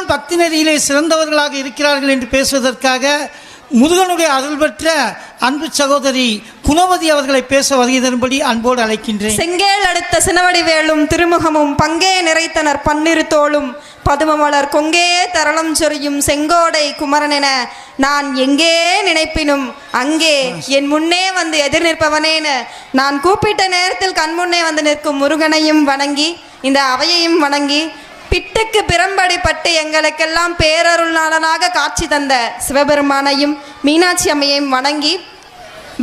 பெண்கள்தான் பக்தி நெறியிலே சிறந்தவர்களாக இருக்கிறார்கள் என்று பேசுவதற்காக முருகனுடைய அருள் பெற்ற அன்பு சகோதரி குணவதி அவர்களை பேச வருகிறபடி அன்போடு அழைக்கின்றேன். செங்கேல் அடுத்த சினவடி வேலும் திருமுகமும் பங்கே நிறைத்தனர் பன்னிரு தோளும். பதுமமலர் கொங்கே தரளம் சொரியும் செங்கோடை குமரன் என நான் எங்கே நினைப்பினும் அங்கே என் முன்னே வந்து எதிர் நிற்பவனேன்னு நான் கூப்பிட்ட நேரத்தில் கண்முன்னே வந்து நிற்கும் முருகனையும் வணங்கி இந்த அவையையும் வணங்கி பிட்டுக்கு பிறம்படிப்பட்டு எங்களுக்கெல்லாம் பேரருளாளனாக காட்சி தந்த சிவபெருமானையும் மீனாட்சி அம்மையையும் வணங்கி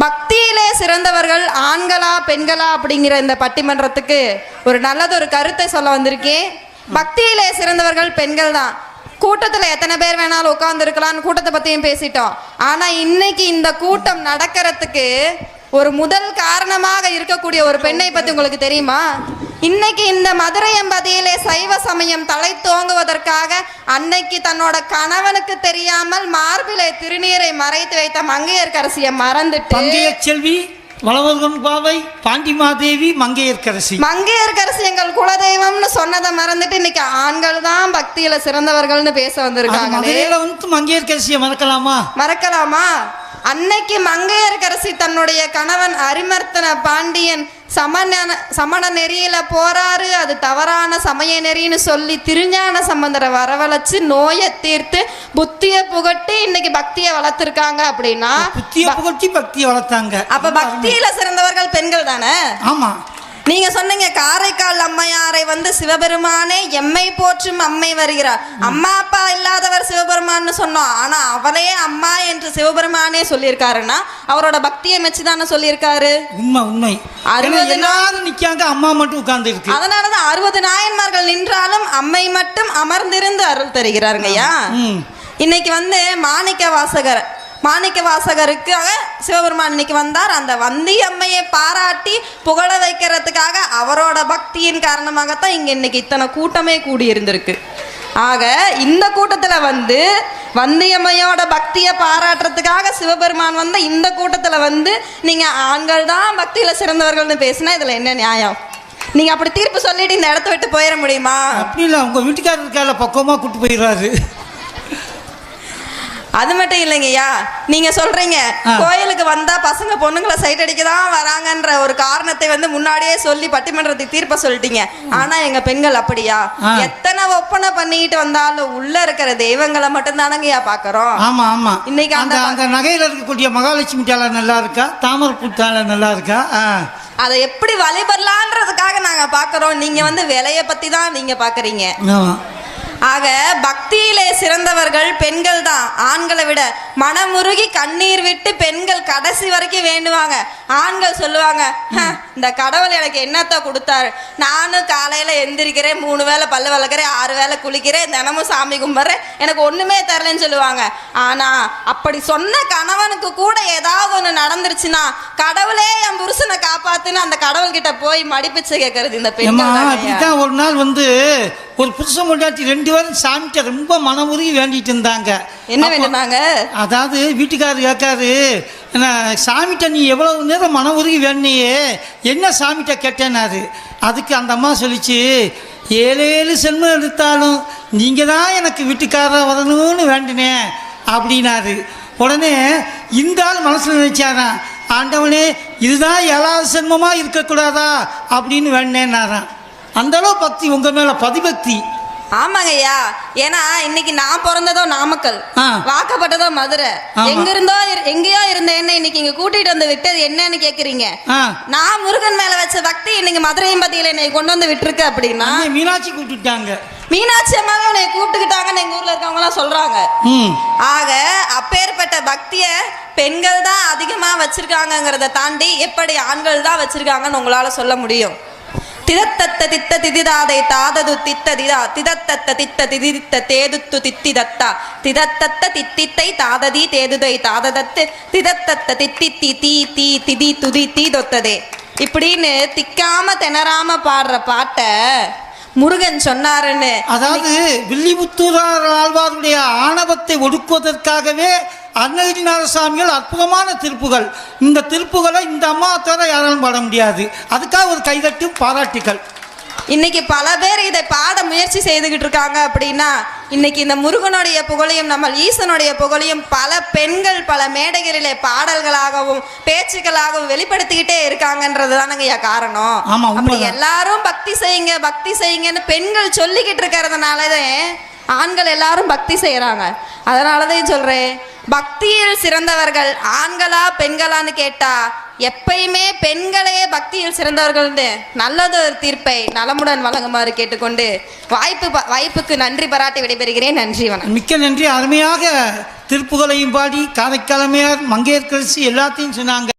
பக்தியிலே சிறந்தவர்கள் ஆண்களா பெண்களா அப்படிங்கிற இந்த பட்டிமன்றத்துக்கு ஒரு நல்லதொரு கருத்தை சொல்ல வந்திருக்கேன். பக்தியிலே சிறந்தவர்கள் பெண்கள் தான். கூட்டத்தில் எத்தனை பேர் வேணாலும் உட்காந்துருக்கலாம்னு கூட்டத்தை பற்றியும் பேசிட்டோம். ஆனால் இன்னைக்கு இந்த கூட்டம் நடக்கிறதுக்கு ஒரு முதல் காரணமாக இருக்கக்கூடிய ஒரு பெண்ணை பற்றி உங்களுக்கு தெரியுமா? இன்னைக்கு இந்த மதுரை எம்பதியிலே சைவ சமயம் தலை தோங்குவதற்காக அன்னைக்கு தன்னோட கணவனுக்கு தெரியாமல் மார்பிலே திருநீரை மறைத்து வைத்த மங்கையர்க்கரசியை மறந்துட்டு செல்வி வளவர்கன் பாவை பாண்டிமாதேவி மங்கையர்க்கரசி. மங்கையர்க்கரசி எங்கள் குலதெய்வம்னு சொன்னதை மறந்துட்டு இன்னைக்கு ஆண்கள் தான் பக்தியில சிறந்தவர்கள்னு பேச அது வந்திருக்காங்களே. மதுரையில வந்து மங்கையர்க்கரசியை மறக்கலாமா? மறக்கலாமா? அன்னைக்கு மங்கையர்க்கரசி தன்னுடைய கணவன் அரிமர்த்தன பாண்டியன் சமண சமண நெறியில போறாரு அது தவறான சமய நெறின்னு சொல்லி திருஞான சம்பந்தரை வரவழைச்சு நோயை தீர்த்து புத்திய புகட்டி இன்னைக்கு பக்தியை வளர்த்துருக்காங்க அப்படின்னா புத்திய புகழ்ச்சி பக்தியை வளர்த்தாங்க. அப்ப பக்தியில சிறந்தவர்கள் பெண்கள் தானே? ஆமா. நீங்க சொன்னீங்க காரைக்கால் அம்மையாரை வந்து சிவபெருமானே எம்மை போற்றும் அம்மை வருகிறார். அம்மா அப்பா இல்லாதவர் சிவபெருமான்னு சொன்னோம். ஆனா அவரே அம்மா என்று சிவபெருமானே சொல்லியிருக்காருன்னா அவரோட பக்தியை மெச்சுதானே சொல்லியிருக்காரு? உண்மை உண்மை. அறுபது எல்லாரும் நிக்காங்க அம்மா மட்டும் உட்கார்ந்து இருக்கு அதனாலதான் அறுபது நாயன்மார்கள் நின்றாலும் அம்மை மட்டும் அமர்ந்திருந்து அருள் தருகிறாருங்கய்யா. இன்னைக்கு வந்து மாணிக்க வாசகர் மாணிக்க வாசகருக்காக சிவபெருமான் இன்னைக்கு வந்தார். அந்த வந்தி அம்மையை பாராட்டி புகழ வைக்கிறதுக்காக அவரோட பக்தியின் காரணமாகத்தான் இங்க இன்னைக்கு இத்தனை கூட்டமே கூடியிருந்திருக்கு. ஆக இந்த கூட்டத்தில் வந்து வந்தியம்மையோட பக்தியை பாராட்டுறதுக்காக சிவபெருமான் வந்த இந்த கூட்டத்தில் வந்து நீங்கள் ஆண்கள் தான் பக்தியில் சிறந்தவர்கள்னு பேசினா இதில் என்ன நியாயம்? நீங்க அப்படி தீர்ப்பு சொல்லிட்டு இந்த இடத்த விட்டு போயிட முடியுமா? அப்படி இல்லை உங்க வீட்டுக்காரருக்கால பக்கமாக பக்குவமா கூட்டு போயிடுறாரு. அது மட்டும் இல்லைங்கய்யா. நீங்க சொல்றீங்க. கோயிலுக்கு வந்தா பசங்க பொண்ணுங்களை சைட் அடிக்க தான் வராங்கன்ற ஒரு காரணத்தை வந்து முன்னாடியே சொல்லி பட்டிமன்றத்துக்கு தீர்ப்ப சொல்லிட்டீங்க. ஆனா எங்க பெண்கள் அப்படியா. எத்தனை ஒப்பனை பண்ணிட்டு வந்தாலும் உள்ள இருக்கிற தெய்வங்களை மட்டும் தானங்கய்யா பாக்குறோம். ஆமா ஆமா. இன்னைக்கு அந்த அந்த நகையில இருக்கக்கூடிய மகாலட்சுமி தாள நல்லா இருக்கா? தாமரைப்பூ தாள நல்லா இருக்கா. அதை எப்படி வழிபடலான்றதுக்காக நாங்க பாக்குறோம். நீங்க வந்து விலைய பத்தி தான் நீங்க பாக்குறீங்க. ஆக பக்தியிலே சிறந்தவர்கள் பெண்கள் தான். ஆண்களை விட மனமுருகி கண்ணீர் விட்டு பெண்கள் கடைசி வரைக்கும் வேண்டுவாங்க. ஆண்கள் சொல்லுவாங்க "ஹ, இந்த கடவுள் எனக்கு என்னத்த கொடுத்தாரு? நானும் காலையில எந்திரிக்கிறேன் மூணு வேளை பல்லு வளர்க்குறேன் ஆறு வேளை குளிக்கிறேன் தினமும் சாமி கும்பிட்றேன். எனக்கு ஒண்ணுமே தரலன்னு சொல்லுவாங்க. ஆனா அப்படி சொன்ன கணவனுக்கு கூட ஏதாவது ஒண்ணு நடந்துருச்சுன்னா கடவுளே என் புருஷனை காப்பாத்துன்னு அந்த கடவுள்கிட்ட போய் மடிப்பிச்சு கேட்கறது இந்த. அப்படித்தான் ஒரு நாள் வந்து ஒரு புருஷன் பொண்டாட்டி ரெண்டு பேரும் சாமிட்ட ரொம்ப மனமுருகி வேண்டிட்டு இருந்தாங்க. என்ன வேண்டுனாங்க அதாவது வீட்டுக்காரர் கேட்காரு சாமிட்ட நீ எவ்வளவு நேரம் மனமுருகி வேண்டியே என்ன சாமிட்ட கேட்டேனாரு அதுக்கு அந்த அம்மா சொல்லிச்சு ஏழு ஏழு செல்வம் எடுத்தாலும் நீங்கள் தான் எனக்கு வீட்டுக்காரர் வரணும்னு வேண்டினேன் அப்படின்னாரு. உடனே இந்த ஆள் மனசில் நினைச்சாராம் ஆண்டவனே இதுதான் ஏழாவது சென்மமாக இருக்கக்கூடாதா அப்படின்னு வேண்டினேன்னாராம். அந்த அளவு பக்தி உங்கள் மேலே பதிபக்தி. ஆமாங்கய்யா. ஏன்னா இன்னைக்கு நான் பிறந்ததோ நாமக்கல். வாக்கப்பட்டதோ மதுரை. எங்க இருந்தோ இரு- எங்கேயோ இருந்த என்ன இன்னைக்கு இங்க கூட்டிட்டு வந்து விட்டது என்னன்னு கேக்குறீங்க? நான் முருகன் மேல வச்ச பக்தி இன்னைக்கு மதுரையம்பதியில என்னை கொண்டு வந்து விட்டுருக்கு அப்படின்னா? மீனாட்சி கூப்பிட்டுட்டாங்க. மீனாட்சி அம்மாவை உன்னை கூப்பிட்டுக்கிட்டாங்கன்னு எங்க ஊர்ல இருக்கவங்க எல்லாம் சொல்றாங்க ஆக அப்பேற்பட்ட பக்திய பெண்கள் தான் அதிகமா வச்சிருக்காங்கங்கிறத தாண்டி எப்படி ஆண்கள் தான் வச்சிருக்காங்கன்னு உங்களால சொல்ல முடியும். திதத்தத்த தித்த திதிதாதை தாதது தித்த திதா திதத்தத்த தித்த திதித்த தேதுத்து தித்தி தத்தா திதத்தத்த தித்தித்தை தாததி தேதுதை தாததத்து திதத்தத்த தித்தித்தி தீ தீ திதி துதி தீ தொத்ததே இப்படின்னு திக்காம திணறாம பாடுற பாட்டை முருகன் சொன்னாருன்னு. அதாவது வில்லிபுத்தூரார் ஆழ்வாருடைய ஆணவத்தை ஒடுக்குவதற்காகவே அருணகிரிநாத சுவாமிகள் அற்புதமான திருப்புகள். இந்த திருப்புகளை இந்த அம்மா தவிர யாராலும் பாட முடியாது. அதுக்காக ஒரு கைதட்டும் பாராட்டுகள் இன்னைக்கு பல பேர் இதை பாட முயற்சி செய்துகிட்டு இருக்காங்க அப்படின்னா இன்னைக்கு இந்த முருகனுடைய புகழையும் நம்ம ஈசனுடைய புகழையும் பல பெண்கள் பல மேடைகளிலே பாடல்களாகவும் பேச்சுக்களாகவும் வெளிப்படுத்திக்கிட்டே இருக்காங்கன்றது தானங்கய்யா காரணம் அப்படி. எல்லாரும் பக்தி செய்யுங்க பக்தி செய்யுங்கன்னு பெண்கள் சொல்லிக்கிட்டு இருக்கிறதுனாலதான் ஆண்கள் எல்லாரும் பக்தி செய்யறாங்க அதனாலதான் சொல்றேன் பக்தியில் சிறந்தவர்கள் ஆண்களா பெண்களான்னு கேட்டா எப்பயுமே பெண்களே பக்தியில் சிறந்தவர்கள் நல்லது ஒரு தீர்ப்பை நலமுடன் வழங்குமாறு கேட்டுக்கொண்டு வாய்ப்பு ப- வாய்ப்புக்கு நன்றி பாராட்டி விடைபெறுகிறேன். நன்றி வணக்கம். மிக்க நன்றி. அருமையாக திருப்புகளையும் பாடி காரைக்காலமையார் மங்கையர்கரசி எல்லாத்தையும் சொன்னாங்க.